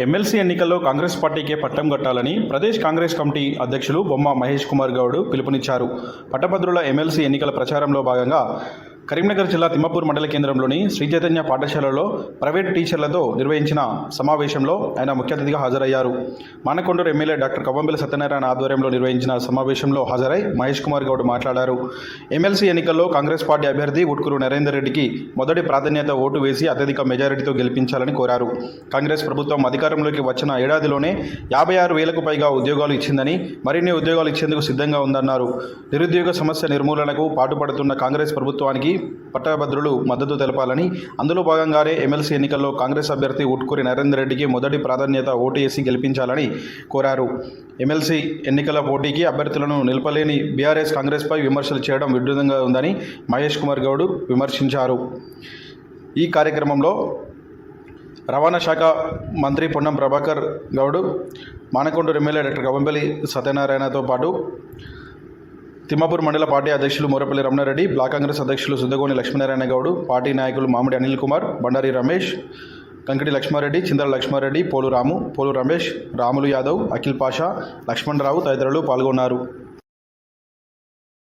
MLC ఎన్నికల్లో కాంగ్రెస్ పార్టీకే పట్టం కట్టాలని ప్రదేశ్ కాంగ్రెస్ కమిటీ అధ్యక్షులు బొమ్మ మహేష్ కుమార్ గౌడ్ పిలుపునిచ్చారు. పట్టభద్రుల ఎమ్మెల్సీ ఎన్నికల ప్రచారంలో భాగంగా కరీంనగర్ జిల్లా తిమ్మపూర్ మండల కేంద్రంలోని శ్రీ చైతన్య పాఠశాలలో ప్రైవేట్ టీచర్లతో నిర్వహించిన సమావేశంలో ఆయన ముఖ్య అతిథిగా హాజరయ్యారు. మానకొండూరు ఎమ్మెల్యే డాక్టర్ కవ్వంబిల సత్యనారాయణ ఆధ్వర్యంలో నిర్వహించిన సమావేశంలో హాజరై మహేష్ కుమార్ గౌడ్ మాట్లాడారు. ఎమ్మెల్సీ ఎన్నికల్లో కాంగ్రెస్ పార్టీ అభ్యర్థి ఉట్కూరు నరేందర్ రెడ్డికి మొదటి ప్రాధాన్యత ఓటు వేసి అత్యధిక మెజారిటీతో గెలిపించాలని కోరారు. కాంగ్రెస్ ప్రభుత్వం అధికారంలోకి వచ్చిన ఏడాదిలోనే యాభై ఆరు వేలకు పైగా ఉద్యోగాలు ఇచ్చిందని మరిన్ని ఉద్యోగాలు ఇచ్చేందుకు సిద్ధంగా ఉందన్నారు. నిరుద్యోగ సమస్య నిర్మూలనకు పాటుపడుతున్న కాంగ్రెస్ ప్రభుత్వానికి పట్టభద్రులు మద్దతు తెలపాలని అందులో భాగంగానే ఎమ్మెల్సీ ఎన్నికల్లో కాంగ్రెస్ అభ్యర్థి ఉట్కూరి నరేందర్ రెడ్డికి మొదటి ప్రాధాన్యత ఓటు వేసి గెలిపించాలని కోరారు. ఎమ్మెల్సీ ఎన్నికల పోటీకి అభ్యర్థులను నిలపలేని బీఆర్ఎస్ కాంగ్రెస్పై విమర్శలు చేయడం విడ్డూరంగా ఉందని మహేష్ కుమార్ గౌడ్ విమర్శించారు. ఈ కార్యక్రమంలో రవాణా శాఖ మంత్రి పొన్నం ప్రభాకర్ గౌడ్ మానకొండూరు ఎమ్మెల్యే డాక్టర్ గవంపల్లి సత్యనారాయణతో పాటు తిమ్మాపూర్ మండల పార్టీ అధ్యక్షులు మోరపల్లి రమణారెడ్డి బ్లాక్ కాంగ్రెస్ అధ్యక్షులు సుద్దగోని లక్ష్మీనారాయణ గౌడ్ పార్టీ నాయకులు మామిడి అనిల్ కుమార్ బండారి రమేష్ కంకిటి లక్ష్మారెడ్డి చిందల లక్ష్మారెడ్డి పోలు రాము పోలు రమేష్ రాములు యాదవ్ అఖిల్ పాషా లక్ష్మణరావు తదితరులు పాల్గొన్నారు.